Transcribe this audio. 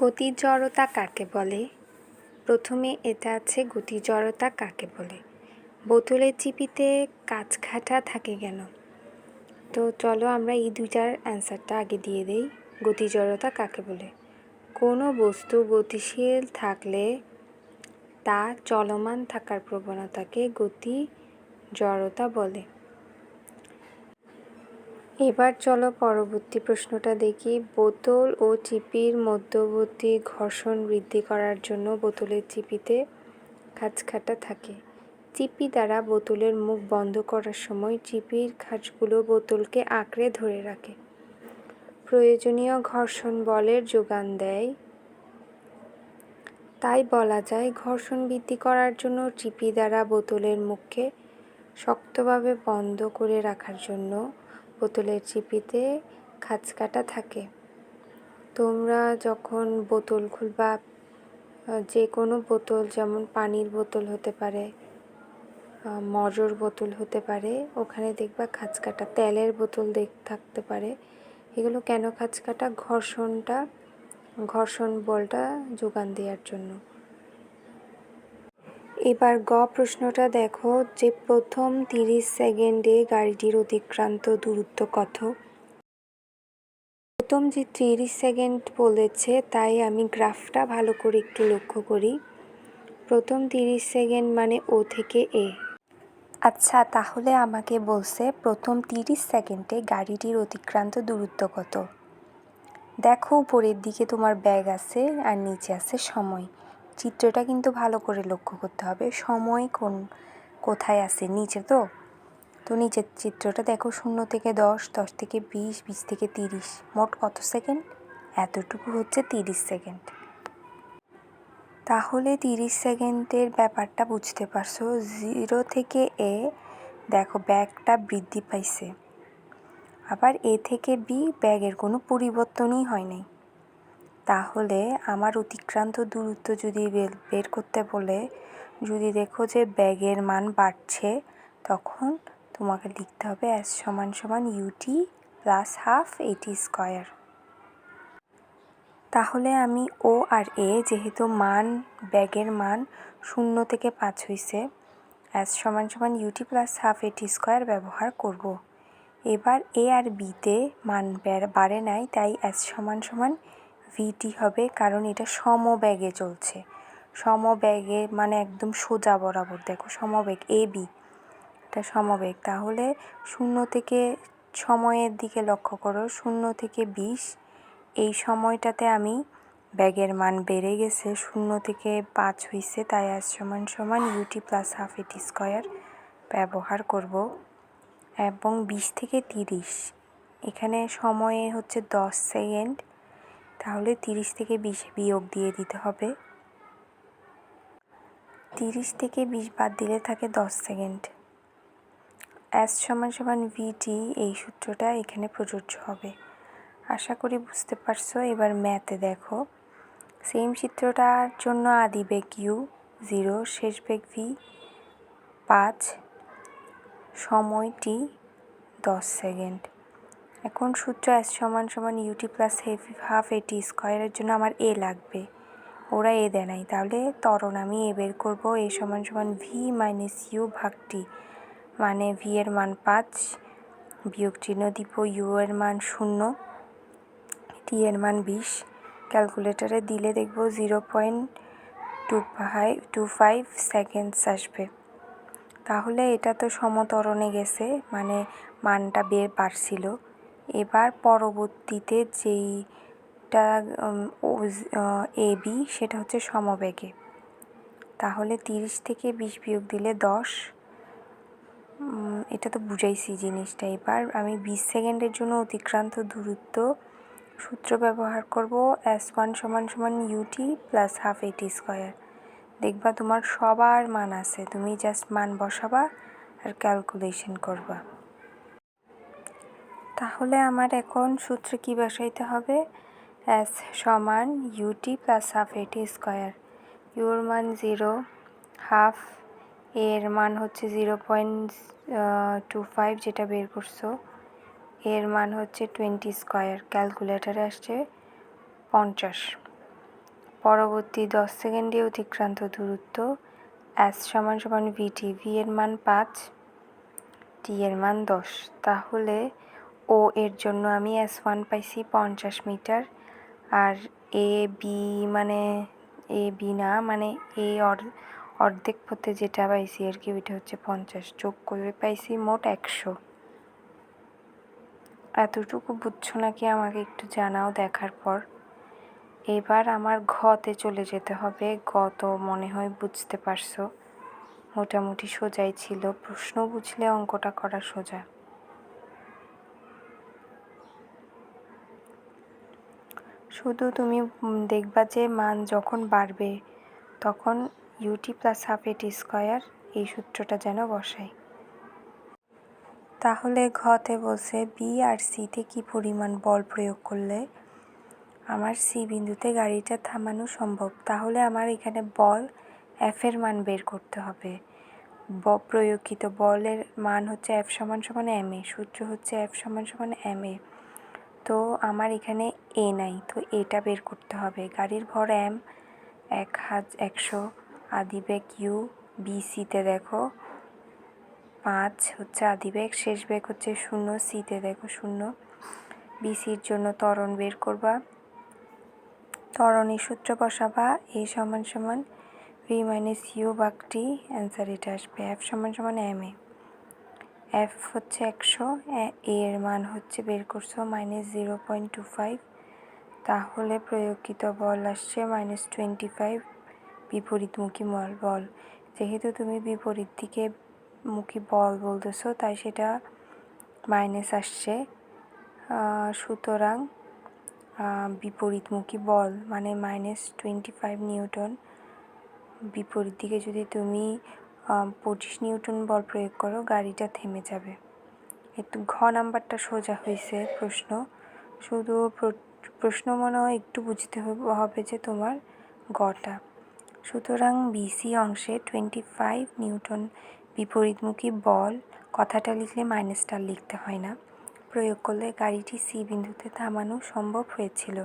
গতির জড়তা কাকে বলে? প্রথমে এটা আছে গতির জড়তা কাকে বলে? বোতলের চিপিতে কাঁচঘাটা থাকে কেন? তো চলো আমরা এই দুইটার অ্যান্সারটা আগে দিয়ে দেই। গতি জড়তা কাকে বলে? কোনো বস্তু গতিশীল থাকলে তা চলমান থাকার প্রবণতাকে গতি জড়তা বলে। এবার চলো পরবর্তী প্রশ্নটা দেখি। বোতল ও চিপির মধ্যবর্তী ঘর্ষণ বৃদ্ধি করার জন্য বোতলের চিপিতে খাঁচখাটা থাকে। চিপি দ্বারা বোতলের মুখ বন্ধ করার সময় চিপির খাঁজগুলো বোতলকে আঁকড়ে ধরে রাখে। প্রয়োজনীয় ঘর্ষণ বলের যোগান দেয়। তাই বলা যায়, ঘর্ষণ বৃদ্ধি করার জন্য চিপি দ্বারা বোতলের মুখকে শক্তভাবে বন্ধ করে রাখার জন্য বোতলের চিপিতে খাঁজকাটা থাকে। তোমরা যখন বোতল খুলবা যে কোনো বোতল, যেমন পানির বোতল হতে পারে মজর বোতল হতে পারে, ওখানে দেখবা খাঁজকাটা তেলের বোতল দেখ থাকতে পারে। এগুলো কেন খাঁজকাটা ঘর্ষণটা, ঘর্ষণ বলটা যোগান দেওয়ার জন্য। এবার গ প্রশ্নটা দেখো যে প্রথম তিরিশ সেকেন্ডে গাড়িটির অতিক্রান্ত দূরত্ব কত? প্রথম যে তিরিশ সেকেন্ড বলেছে, তাই আমি গ্রাফটা ভালো করে একটু লক্ষ্য করি। প্রথম তিরিশ সেকেন্ড মানে ও থেকে এ। আচ্ছা তাহলে আমাকে বলছে প্রথম তিরিশ সেকেন্ডে গাড়িটির অতিক্রান্ত দূরত্ব কত? দেখো উপরের দিকে তোমার ব্যাগ আছে আর নিচে আছে সময়। চিত্রটা কিন্তু ভালো করে লক্ষ্য করতে হবে। সময় কোন, কোথায় আছে? নিচে তো? তো নিচের চিত্রটা দেখো, শূন্য থেকে দশ দশ থেকে বিশ বিশ থেকে তিরিশ। মোট কত সেকেন্ড? এতটুকু হচ্ছে তিরিশ সেকেন্ড। তাহলে তিরিশ সেকেন্ডের ব্যাপারটা বুঝতে পারছ। জিরো থেকে এ, দেখো ব্যাগটা বৃদ্ধি পাইছে। আবার এ থেকে বি, ব্যাগের কোনো পরিবর্তনই হয় নাই। তাহলে আমার অতিক্রান্ত দূরত্ব যদি বের করতে বলে, যদি দেখো যে ব্যাগের মান বাড়ছে, তখন তোমাকে লিখতে হবে এস সমান সমান u t plus half a t square তাহলে আমি ও আর এ যেহেতু মান, ব্যাগের মান শূন্য থেকে পাঁচ হইছে এস সমান সমান u t plus half a t square ব্যবহার করব। এবার এ আর বিতে মান বাড়ে নাই, তাই এস সমান সমান ভিটি হবে, কারণ এটা সমবেগে চলছে। সমবেগে মানে একদম সোজা বরাবর, দেখো সমবেগ এ বি এটা সমবেগ। তাহলে শূন্য থেকে সময়ের দিকে লক্ষ্য করো, শূন্য থেকে বিশ, এই সময়টাতে আমি ব্যাগের মান বেড়ে গেছে, শূন্য থেকে পাঁচ হইছে, তাই আজ সমান সমান u t plus half a t square ব্যবহার করব। এবং বিশ থেকে তিরিশ, এখানে সময়ে হচ্ছে দশ সেকেন্ড তাহলে তিরিশ থেকে বিশ বিয়োগ দিয়ে দিতে হবে। তিরিশ থেকে বিশ বাদ দিলে থাকে দশ সেকেন্ড। এস সমান সমান ভিটি এই সূত্রটা এখানে প্রযোজ্য হবে। আশা করি বুঝতে পারছ। এবার ম্যাথে দেখো। সেম চিত্রটার জন্য আদি বেগ ইউ জিরো শেষ বেগ ভি পাঁচ সময়টি দশ সেকেন্ড। এখন সূত্র এস সমান সমান ইউটি প্লাস হাফ এটি স্কোয়ারের জন্য আমার এ লাগবে। ওরা এ দেয় নাই। তাহলে তরণ আমি এ বের করব। এ সমান সমান ভি মাইনাস ইউ ভাগ টি মানে ভি এর মান পাঁচ, বিয়োগ চিহ্ন দিব ইউ এর মান শূন্য টি এর মান বিশ। ক্যালকুলেটারে দিলে দেখব zero point two five two five seconds আসবে। তাহলে এটা তো সমতরণে গেছে মানে মানটা বের বাড়ছিল। এবার পরবর্তীতে যেইটা এ, বি, সেটা হচ্ছে সমবেগে। তাহলে তিরিশ থেকে বিশ বিয়োগ দিলে দশ। এটা তো বুঝাইছি জিনিসটা। এবার আমি বিশ সেকেন্ডের জন্য অতিক্রান্ত দূরত্ব সূত্র ব্যবহার করব, এস ওয়ান সমান সমান u t plus half a t square. দেখবা তোমার সবার মান আছে। তুমি জাস্ট মান বসাবা আর ক্যালকুলেশন করবা। তাহলে আমার এখন সূত্রে কি বসাইতে হবে? এস সমান u t plus half a t square your মান জিরো হাফ এর মান হচ্ছে জিরো পয়েন্ট টু ফাইভ যেটা বের করছ। এর মান হচ্ছে টোয়েন্টি স্কোয়ার ক্যালকুলেটারে আসছে পঞ্চাশ। পরবর্তী দশ সেকেন্ডে অতিক্রান্ত দূরত্ব। এস সমান সমান ভিটি ভি এর মান পাঁচ টি এর মান দশ। তাহলে ও এর জন্য আমি এস ওয়ান পাইছি পঞ্চাশ মিটার। আর এ বি মানে এ বি না মানে এ অর্ধেক পথে যেটা পাইছি আর কি, ওইটা হচ্ছে পঞ্চাশ। যোগ করে পাইছি মোট একশো। এতটুকু বুঝছ নাকি আমাকে একটু জানাও দেখার পর? এবার আমার ঘতে চলে যেতে হবে। গ তো মনে হয় বুঝতে পারছ। মোটামুটি সোজাই ছিল। প্রশ্ন বুঝলে অঙ্কটা করা সোজা। শুধু তুমি দেখবা যে মান যখন বাড়বে, তখন u t plus half a t square এই সূত্রটা যেন বসাই তাহলে ঘতে বলছে বি আর সিতে কি পরিমাণ বল প্রয়োগ করলে আমার সি বিন্দুতে গাড়িটা থামানো সম্ভব? তাহলে আমার এখানে বল এফের মান বের করতে হবে। ব, প্রয়োগকৃত বলের মান হচ্ছে এফ সমান সমান এম এ সূত্র হচ্ছে এফ সমান সমান এম এ তো আমার এখানে এ নাই, তো এটা বের করতে হবে। গাড়ির ভর এম এক হাজ একশো, আদিবেগ ইউ বিসিতে দেখো। পাঁচ হচ্ছে আদিবেগ, শেষ বেগ হচ্ছে শূন্য সিতে দেখো, শূন্য। বিসির জন্য ত্বরণ বের করবা। ত্বরণের সূত্র বসাবা, এ সমান সমান ভি মাইনাস ইউ বাকটি অ্যান্সার এটা আসবে এফ সমান সমান এম এ এফ হচ্ছে একশো, এ এর মান হচ্ছে বের করছ minus zero point two five তাহলে প্রয়োগকৃত বল আসছে মাইনাস টোয়েন্টি ফাইভ বিপরীতমুখী বল বল। যেহেতু তুমি বিপরীত দিকে মুখী বল বলতেছো, তাই সেটা মাইনাস আসছে। সুতরাং বিপরীতমুখী বল মানে মাইনাস টোয়েন্টি ফাইভ নিউটন বিপরীত দিকে যদি তুমি পঁচিশ নিউটন বল প্রয়োগ করো, গাড়িটা থেমে যাবে। একটু ঘ নাম্বারটা সোজা হয়েছে প্রশ্ন। শুধু প্রশ্ন মনে হয় একটু বুঝতে হবে যে তোমার গটা। সুতরাং বিসি অংশে টোয়েন্টি ফাইভ নিউটন বিপরীতমুখী বল, কথাটা লিখলে মাইনাসটা লিখতে হয় না। প্রয়োগ করলে গাড়িটি সি বিন্দুতে থামানো সম্ভব হয়েছিল।